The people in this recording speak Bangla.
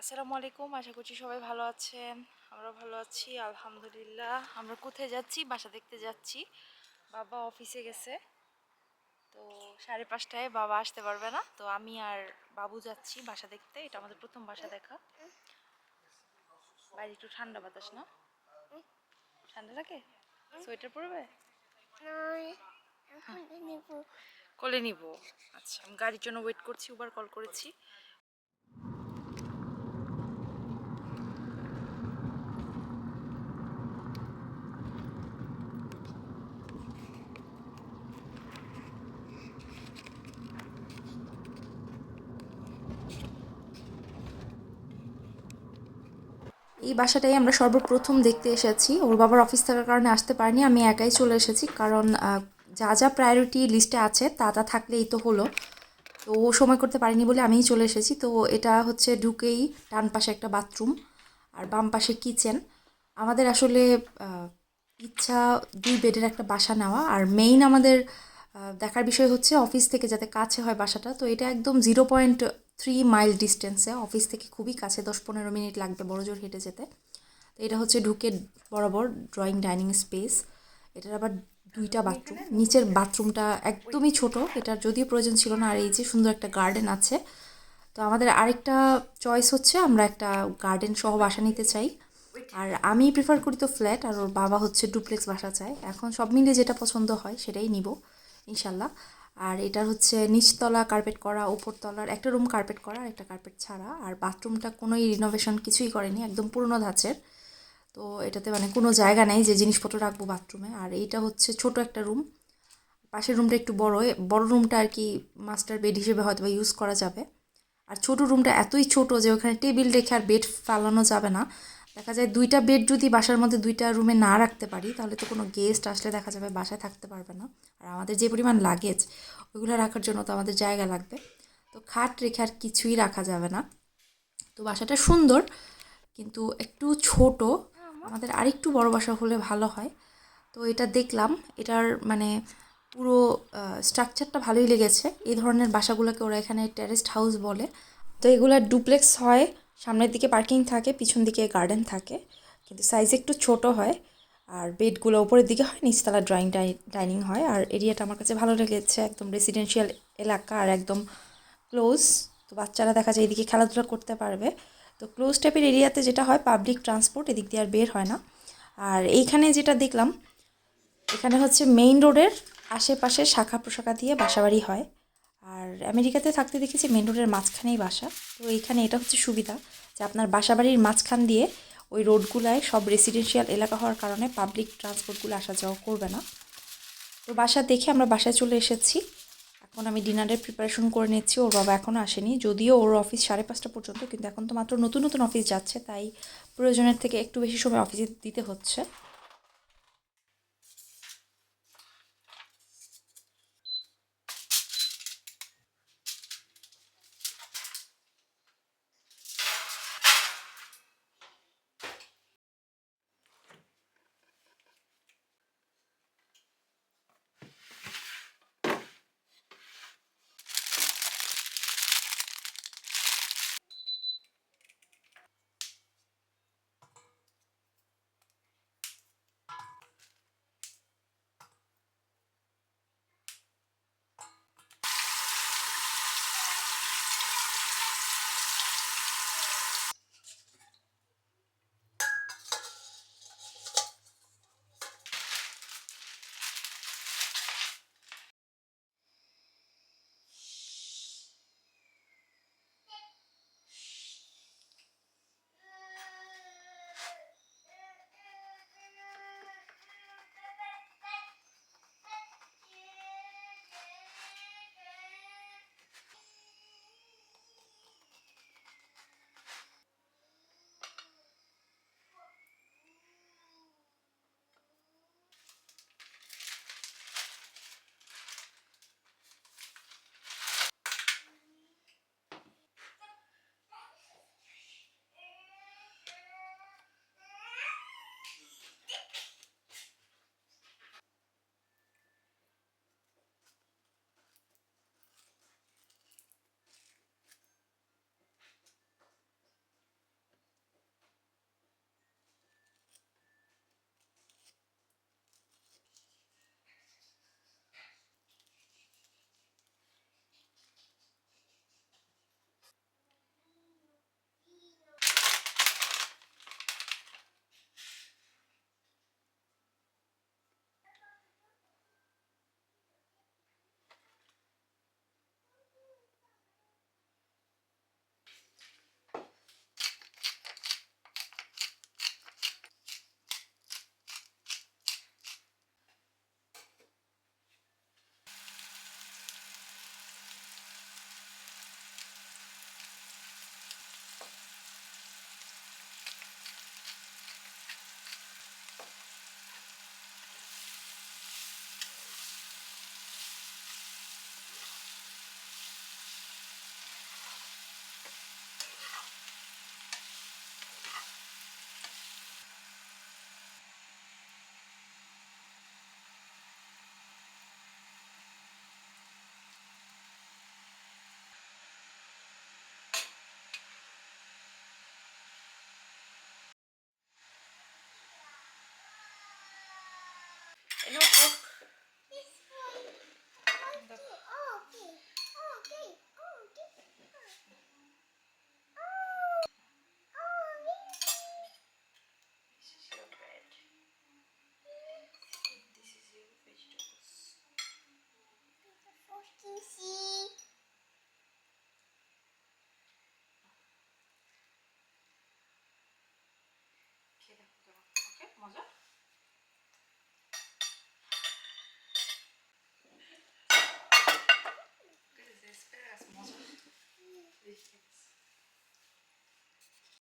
আসসালামু আলাইকুম আশা করছি সবাই ভালো আছেন। আমরা ভালো আছি আলহামদুলিল্লাহ। আমরা কোথায় যাচ্ছি? বাসা দেখতে যাচ্ছি। বাবা অফিসে গেছে। তো সাড়ে পাঁচটায় বাবা আসতে পারবে না। তো আমি আর বাবু যাচ্ছি বাসা দেখতে। এটা আমাদের প্রথম বাসা দেখা। বাইরে একটু ঠান্ডা বাতাস না? ঠান্ডা লাগে? সোয়েটার পরবে? এখন কলে নিব। আচ্ছা আমি গাড়ির জন্য ওয়েট করছি উবার কল করেছি। এই বাসাটাই আমরা সর্বপ্রথম দেখতে এসেছি। ওর বাবার অফিস থাকার কারণে আসতে পারিনি, আমি একাই চলে এসেছি কারণ যা যা প্রায়োরিটি লিস্টে আছে তা তা থাকলেই তো হলো। তো ও সময় করতে পারিনি বলে আমিই চলে এসেছি। তো এটা হচ্ছে ঢুকেই ডান পাশে একটা বাথরুম আর বাম পাশে কিচেন আমাদের আসলে ইচ্ছা দুই বেডের একটা বাসা নেওয়া। আর মেইন আমাদের দেখার বিষয় হচ্ছে অফিস থেকে যাতে কাছে হয় বাসাটা। তো এটা একদম জিরো পয়েন্ট থ্রি মাইল ডিস্টেন্সে অফিস থেকে খুবই কাছে, দশ পনেরো মিনিট লাগবে বড় জোর হেঁটে যেতে। তো এটা হচ্ছে ঢুকে বরাবর ড্রয়িং ডাইনিং স্পেস এটার আবার দুইটা বাথরুম নিচের বাথরুমটা একদমই ছোট, এটার যদিও প্রয়োজন ছিল না, আর এই যে সুন্দর একটা গার্ডেন আছে। তো আমাদের আরেকটা চয়েস হচ্ছে, আমরা একটা গার্ডেন সহ বাসা নিতে চাই। আর আমি প্রিফার করি তো ফ্ল্যাট আর ওর বাবা হচ্ছে ডুপ্লেক্স বাসা চায়। এখন সব মিলিয়ে যেটা পছন্দ হয়, সেটাই নিব, ইনশাল্লাহ। আর এটার হচ্ছে নিচতলা কার্পেট করা, উপরতলার একটা রুম কার্পেট করা একটা কার্পেট ছাড়া। আর বাথরুমটা কোনোই রিনোভেশন কিছুই করেনি, একদম পুরনো ধাঁচের। তো এটাতে মানে কোনো জায়গা নেই যে জিনিসপত্র রাখব বাথরুমে আর এইটা হচ্ছে ছোট একটা রুম পাশের রুমটা একটু বড় বড় রুমটা আর কি মাস্টার বেড হিসেবে হয়তো বা ইউজ করা যাবে। আর ছোট রুমটা এতই ছোট যে ওখানে টেবিল রেখে আর বেড ফালানো যাবে না। দেখা যায় দুইটা বেড যদি বাসার মধ্যে দুইটা রুমে না রাখতে পারি, তাহলে তো কোনো গেস্ট আসলে দেখা যাবে বাসায় থাকতে পারবে না। আর আমাদের যে পরিমাণ লাগেজ ওইগুলো রাখার জন্য তো আমাদের জায়গা লাগবে। তো খাট রেখে আর কিছুই রাখা যাবে না। তো বাসাটা সুন্দর, কিন্তু একটু ছোট, আমাদের আরেকটু বড় বাসা হলে ভালো হয়। তো এটা দেখলাম, এটার মানে পুরো স্ট্রাকচারটা ভালোই লেগেছে। এই ধরনের বাসাগুলোকে ওরা এখানে টেরেস্ট হাউস বলে। তো এগুলা ডুপ্লেক্স হয় সামনের দিকে পার্কিং থাকে, পিছন দিকে গার্ডেন থাকে। কিন্তু সাইজ একটু ছোট হয় আর বেডগুলো উপরের দিকে হয়, নিচতলা ড্রয়িং ডাইনিং হয়। আর এরিয়াটা আমার কাছে ভালো লেগেছে, একদম রেসিডেন্সিয়াল এলাকা আর একদম ক্লোজ তো বাচ্চারা দেখা যায় এদিকে খেলাধুলা করতে পারবে। তো ক্লোজ টাইপের এরিয়াতে যেটা হয় পাবলিক ট্রান্সপোর্ট এদিক দিয়ে আর বের হয় না। আর এইখানে যেটা দেখলাম, এখানে হচ্ছে মেইন রোডের আশেপাশে শাখা প্রশাখা দিয়ে বাসাবাড়ি হয়। আর আমেরিকাতে থাকতে দেখেছি মেন রোডের মাঝখানেই বাসা। তো এইখানে এটা হচ্ছে সুবিধা যে আপনার বাসাবাড়ির মাঝখান দিয়ে ওই রোডগুলায় সব রেসিডেন্সিয়াল এলাকা হওয়ার কারণে পাবলিক ট্রান্সপোর্টগুলো আসা যাওয়া করবে না। তো বাসা দেখে আমরা বাসায় চলে এসেছি। এখন আমি ডিনারের প্রিপারেশন করে নিচ্ছি, ওর বাবা এখনও আসেনি। যদিও ওর অফিস সাড়ে পাঁচটা পর্যন্ত, কিন্তু এখন তো মাত্র নতুন নতুন অফিস যাচ্ছে, তাই প্রয়োজনের থেকে একটু বেশি সময় অফিসে দিতে হচ্ছে। Yok yok.